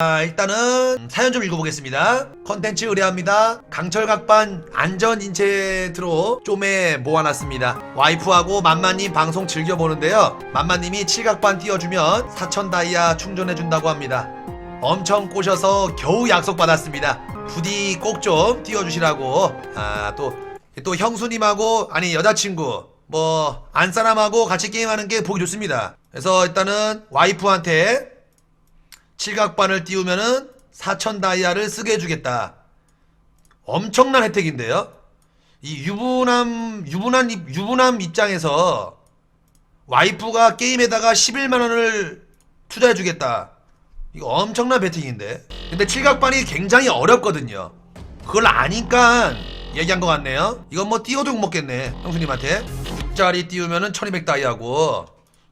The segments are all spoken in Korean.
자, 일단은 사연 좀 읽어보겠습니다. 컨텐츠 의뢰합니다. 강철각반 안전인체트로 좀에 모아놨습니다. 와이프하고 만만님 방송 즐겨보는데요. 만만님이 칠각반 띄워주면 4천 다이아 충전해준다고 합니다. 엄청 꼬셔서 겨우 약속받았습니다. 부디 꼭 좀 띄워주시라고. 아, 또, 또 형수님하고, 아니, 여자친구, 뭐, 안사람하고 같이 게임하는 게 보기 좋습니다. 그래서 일단은 와이프한테 칠각반을 띄우면은 4천 다이아를 쓰게 해주겠다. 엄청난 혜택인데요. 이 유부남 유부남 입- 유부남 입장에서 와이프가 게임에다가 11만 원을 투자해 주겠다. 이거 엄청난 배팅인데. 근데 칠각반이 굉장히 어렵거든요. 그걸 아니까 얘기한 것 같네요. 이건 뭐 띄워도 욕 먹겠네. 형수님한테. 6짜리 띄우면은 1200 다이아고.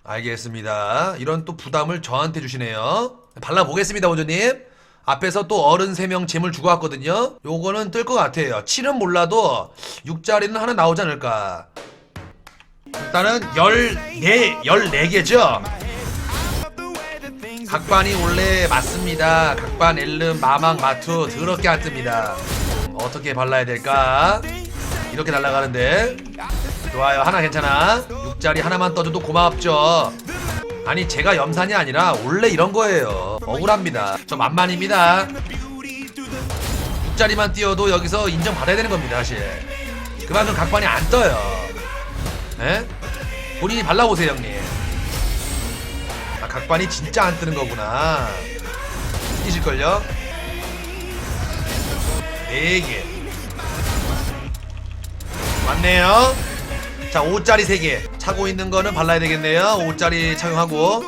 알겠습니다. 이런 또 부담을 저한테 주시네요. 발라보겠습니다, 원조님. 앞에서 또 어른 3명 재물 주고 왔거든요. 요거는 뜰 것 같아요. 7은 몰라도 6짜리는 하나 나오지 않을까. 일단은 14, 14개죠? 각반이 원래 맞습니다. 각반 엘름 마망 마투 더럽게 안 뜹니다. 음, 어떻게 발라야 될까? 이렇게 날아가는데 좋아요 하나 괜찮아 6짜리 하나만 떠줘도 고맙죠 아니 제가 염산이 아니라 원래 이런 거예요. 억울합니다. 저 만만입니다. 6짜리만 띄워도 여기서 인정받아야 되는 겁니다 사실. 그만큼 각반이 안 떠요. 에? 본인이 발라보세요 형님. 아 각반이 진짜 안 뜨는 거구나. 이실걸요? 4개. 맞네요. 자, 5짜리 3개. 차고 있는 거는 발라야 되겠네요. 5짜리 착용하고.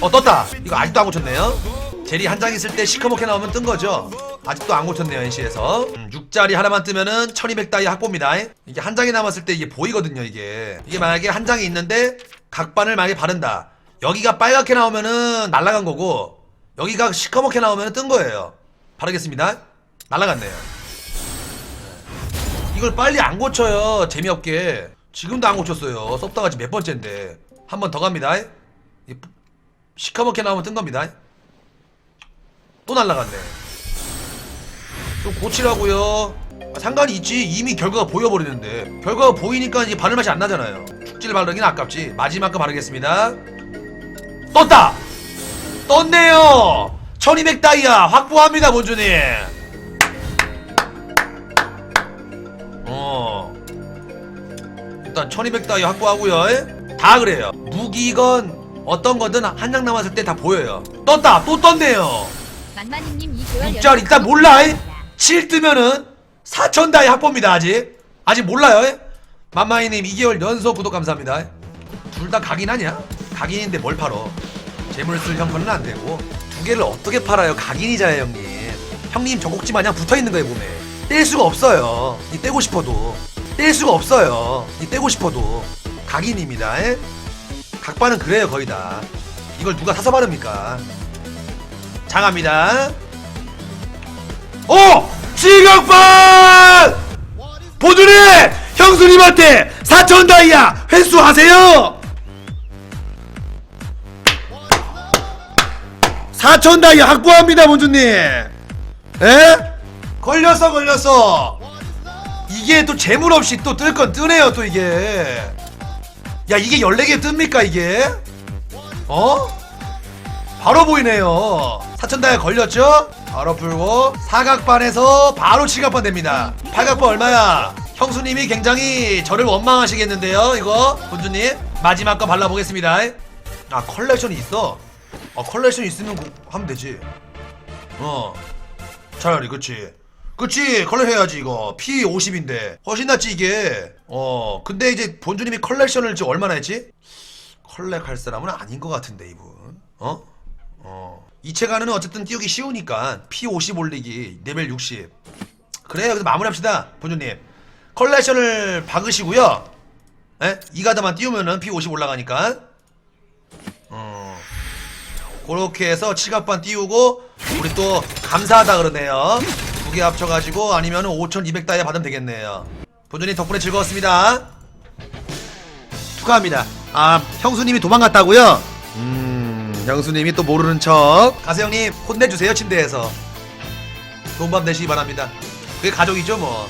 어, 떴다. 이거 아직도 안 고쳤네요. 젤이 한 장 있을 때 시커멓게 나오면 뜬 거죠. 아직도 안 고쳤네요, NC에서. 음, 6짜리 하나만 뜨면은 1200 다이 확보입니다. 이게 한 장이 남았을 때 이게 보이거든요, 이게. 이게 만약에 한 장이 있는데 각반을 만약에 바른다. 여기가 빨갛게 나오면은 날아간 거고, 여기가 시커멓게 나오면은 뜬 거예요. 바르겠습니다. 날아갔네요. 이걸 빨리 안 고쳐요. 재미없게. 지금도 안 고쳤어요. 썼다가 지금 몇 번째인데. 한 번 더 갑니다. 시커멓게 나오면 뜬 겁니다. 또 날라갔네. 좀 고치라고요. 아, 상관이 있지. 이미 결과가 보여버리는데. 결과가 보이니까 이제 바를 맛이 안 나잖아요. 축지를 바르긴 아깝지. 마지막 거 바르겠습니다. 떴다! 떴네요! 1200 다이아 확보합니다 본주님 일단 1200 다이 확보하고요. 에? 다 그래요. 무기건 어떤 거든 한 장 남았을 때 다 보여요. 떴다. 또 떴네요. 만만님님 이 교열 6짤 일단 몰라. 에? 7 뜨면은 4000 다이 확보입니다. 아직. 아직 몰라요. 에? 만마이님 2개월 연속 구독 감사합니다. 둘다 각인 아니야? 각인인데 뭘 팔어? 재물 쓸 형편은 안 되고 두 개를 어떻게 팔아요? 각인이잖아요, 형님. 형님 저곡지 마냥 붙어 있는 거예요, 몸에. 뗄 수가 없어요. 이 떼고 싶어도 뗄 수가 없어요. 이 떼고 싶어도 각인입니다. 에? 각반은 그래요, 거의 다. 이걸 누가 사서 바릅니까? 장합니다. 어! 지각반! 보드리! 형수님한테 4천 다이아 회수하세요! 4천 다이아 확보합니다, 본주님! 에? 걸렸어, 걸렸어! 이게 또 재물 없이 또 뜰 건 뜨네요, 또 이게. 야, 이게 14개 뜹니까, 이게? 어? 바로 보이네요. 사천다에 걸렸죠? 바로 풀고 사각반에서 바로 칠각반 됩니다. 팔각반 얼마야? 형수님이 굉장히 저를 원망하시겠는데요. 이거 본주님 마지막 거 발라보겠습니다. 아 컬렉션이 있어. 어 컬렉션 있으면 고- 하면 되지. 어 차라리 그치. 그치 컬렉 해야지 이거 P 50인데 훨씬 낫지 이게. 어 근데 이제 본주님이 컬렉션을 지금 얼마나 했지? 컬렉 할 사람은 아닌 것 같은데 이분. 어? 어. 이체가는 어쨌든 띄우기 쉬우니까 P50 올리기 레벨 60 그래요 그래서 마무리합시다 본주님 컬렉션을 박으시고요 에? 이 가드만 띄우면은 P50 올라가니까 어. 그렇게 해서 칠갑반 띄우고 우리 또 감사하다 그러네요 두개 합쳐가지고 아니면은 5200 다이아 받으면 되겠네요. 본주님 덕분에 축하합니다. 아 형수님이 도망갔다고요? 음 형수님이 또 모르는 척. 가세 형님 혼내주세요 침대에서. 좋은 밤 되시기 바랍니다. 그게 가족이죠 뭐